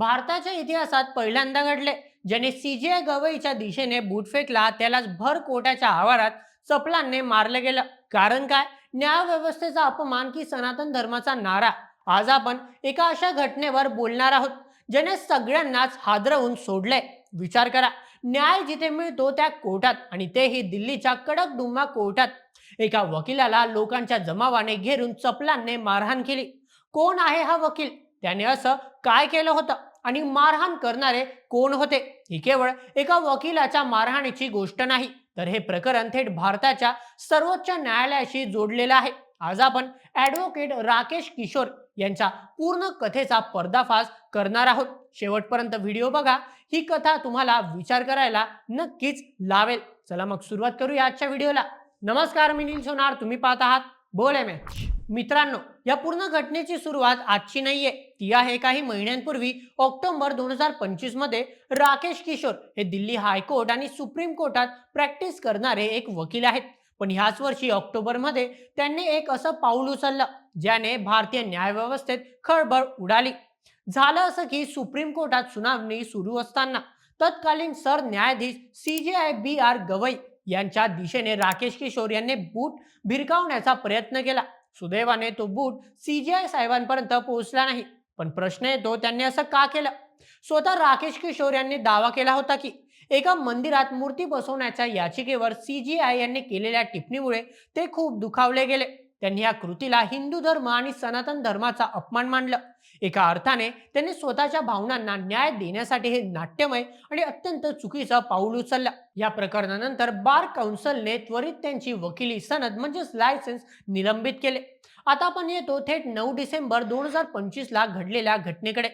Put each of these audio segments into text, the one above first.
भारताच्या इतिहासात पहिल्यांदा घडले ज्याने सीजीआय गवईच्या दिशेने बूट फेकला त्यालाच भर कोट्याच्या आवारात चपलांनी मारलं गेलं. कारण काय? न्याय व्यवस्थेचा अपमान की सनातन धर्माचा नारा? आज आपण एका अशा घटनेवर बोलणार आहोत ज्याने सगळ्यांनाच हादरवून सोडलंय विचार करा न्याय जिथे मिळतो त्या कोर्टात आणि तेही दिल्लीच्या कडक डुम्मा कोर्टात. एका वकिलाला लोकांच्या जमावाने घेरून चपलांनी मारहाण केली. कोण आहे हा वकील? त्याने असं काय केलं होतं? आणि मारहाण करणारे कोण होते? ही केवळ एका वकिलाच्या मारहाणीची गोष्ट नाही तर हे प्रकरण थेट भारताच्या सर्वोच्च न्यायालयाशी जोडलेलं आहे. आज आपण ॲडव्होकेट राकेश किशोर यांच्या पूर्ण कथेचा पर्दाफाश करणार आहोत. शेवटपर्यंत व्हिडिओ बघा ही कथा तुम्हाला विचार करायला नक्कीच लावेल. चला मग सुरुवात करूया आजच्या व्हिडिओला. नमस्कार मी नील सोनार. तुम्ही पाहत आहात बोल एम मित्रांनो या पूर्ण घटनेची सुरुवात आजची नाहीये. ती आहे काही महिन्यांपूर्वी ऑक्टोबर दोन हजार पंचवीसमध्ये राकेश किशोर हे दिल्ली हायकोर्ट आणि सुप्रीम कोर्टात प्रॅक्टिस करणारे एक वकील आहेत. पण ह्याच वर्षी ऑक्टोबरमध्ये त्यांनी एक असं पाऊल उचललं ज्याने भारतीय न्यायव्यवस्थेत खळबळ उडाली. झालं असं की सुप्रीम कोर्टात सुनावणी सुरू असताना तत्कालीन सरन्यायाधीश सी जे आय बी आर गवई यांच्या दिशेने राकेश किशोर यांनी बूट भिरकावण्याचा प्रयत्न केला. सुदैवाने तो बूट सीजीआय साहेबांपर्यंत पोहोचला नाही. पण प्रश्न येतो त्यांनी असं का केलं? स्वतः राकेश किशोर यांनी दावा केला होता की एका मंदिरात मूर्ती बसवण्याच्या याचिकेवर सीजीआय यांनी केलेल्या टिप्पणीमुळे ते खूप दुखावले गेले. त्यांनी या कृतीला हिंदू धर्म आणि सनातन धर्माचा अपमान मानलं. एका अर्थाने त्यांनी स्वतःच्या भावनांना न्याय देण्यासाठी हे नाट्यमय आणि अत्यंत चुकीचं पाऊल उचललं. या प्रकरणानंतर बार काउन्सिलने त्वरित त्यांची वकिली सनद म्हणजेच लायसन्स निलंबित केले. आता आपण येतो थेट नऊ डिसेंबर दोन हजार पंचवीस ला घडलेल्या घटनेकडे.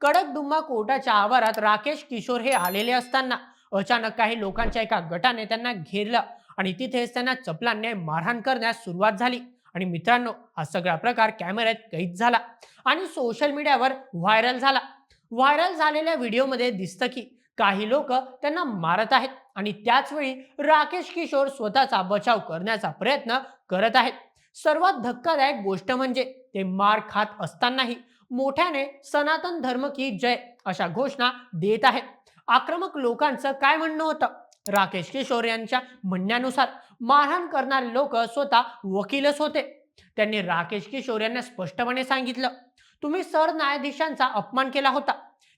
कडक दुम्मा कोर्टाच्या आवारात राकेश किशोर हे आलेले असताना अचानक काही लोकांच्या एका गटाने त्यांना घेरलं आणि तिथेच त्यांना चपलांनी मारहाण करण्यास सुरुवात झाली. आणि मित्रांनो हा सगळा प्रकार कॅमेऱ्यात कैद झाला आणि सोशल मीडियावर व्हायरल झाला. व्हायरल झालेल्या व्हिडिओमध्ये दिसतं की काही लोक त्यांना मारत आहेत आणि त्याचवेळी राकेश किशोर स्वतःचा बचाव करण्याचा प्रयत्न करत आहेत. सर्वात धक्कादायक गोष्ट म्हणजे ते मार खात असतानाही मोठ्याने सनातन धर्म की जय अशा घोषणा देत आहेत. आक्रमक लोकांचं काय म्हणणं होतं? राकेश किशोर यांच्या म्हणण्यानुसार मारहाण करणारे लोक स्वतः वकीलच होते. त्यांनी राकेश किशोर यांना स्पष्टपणे सांगितलं तुम्ही सरन्यायाधीशांचा अपमान केला होता.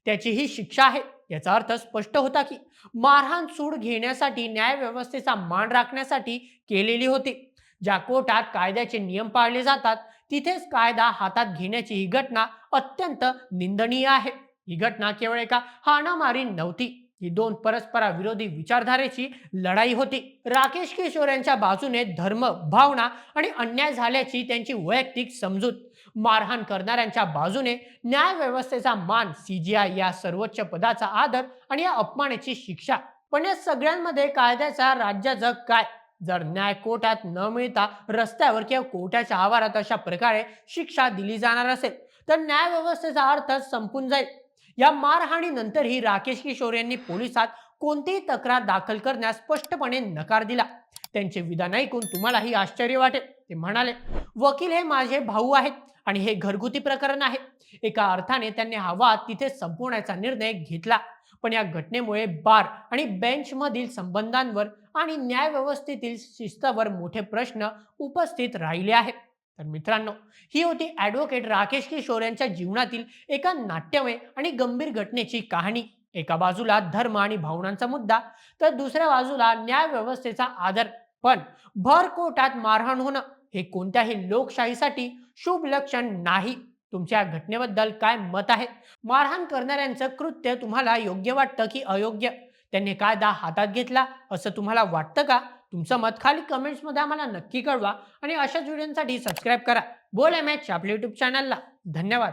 त्याची ही शिक्षा आहे. याचा अर्थ स्पष्ट होता की मारहाण सूड घेण्यासाठी न्यायव्यवस्थेचा मान राखण्यासाठी केलेली होती. ज्या कोर्टात कायद्याचे नियम पाळले जातात तिथेच कायदा हातात घेण्याची ही घटना अत्यंत निंदनीय आहे. ही घटना केवळ एका हाणामारी नव्हती. ही दोन परस्पराविरोधी विचारधारेची लढाई होती. राकेश किशोर यांच्या बाजूने धर्म भावना आणि अन्याय झाल्याची त्यांची वैयक्तिक समजूत. मारहाण करणाऱ्यांच्या बाजूने न्याय व्यवस्थेचा मान सीजीआय या सर्वोच्च पदाचा आदर आणि या अपमानाची शिक्षा. पण या सगळ्यांमध्ये कायद्याचा राज्याचं काय? जर न्याय कोर्टात न मिळता रस्त्यावर किंवा कोर्टाच्या आवारात अशा प्रकारे शिक्षा दिली जाणार असेल तर न्याय व्यवस्थेचा अर्थ संपून जाईल. या मारहाणीनंतरही राकेश किशोर यांनी पोलिसात कोणतीही तक्रार दाखल करण्यास स्पष्टपणे नकार दिला. त्यांचे विधान ऐकून तुम्हालाही आश्चर्य वाटेल ते म्हणाले वकील हे माझे भाऊ आहेत आणि हे घरगुती प्रकरण आहे. एका अर्थाने त्यांनी हा वाद तिथे संपवण्याचा निर्णय घेतला. पण या घटनेमुळे बार आणि बेंचमधील संबंधांवर आणि न्याय व्यवस्थेतील शिस्तावर मोठे प्रश्न उपस्थित राहिले आहेत. तर मित्रांनो ही होती ॲडव्होकेट राकेश किशोर यांच्या जीवनातील एका नाट्यमय आणि गंभीर घटनेची कहाणी. एका बाजूला धर्म आणि भावनांचा मुद्दा तर दुसऱ्या बाजूला न्याय व्यवस्थेचा आदर. पण भर कोर्टात मारहाण होणं हे कोणत्याही लोकशाहीसाठी शुभ लक्षण नाही. तुमच्या घटनेबद्दल काय मत आहे? मारहाण करणाऱ्यांचं कृत्य तुम्हाला योग्य वाटतं की अयोग्य? त्यांनी कायदा हातात घेतला असं तुम्हाला वाटतं का? तुमचं मत खाली कमेंट्समध्ये आम्हाला नक्की कळवा आणि अशाच व्हिडिओसाठी सबस्क्राईब करा. बोल एम एच आपल्या युट्यूब चॅनलला धन्यवाद.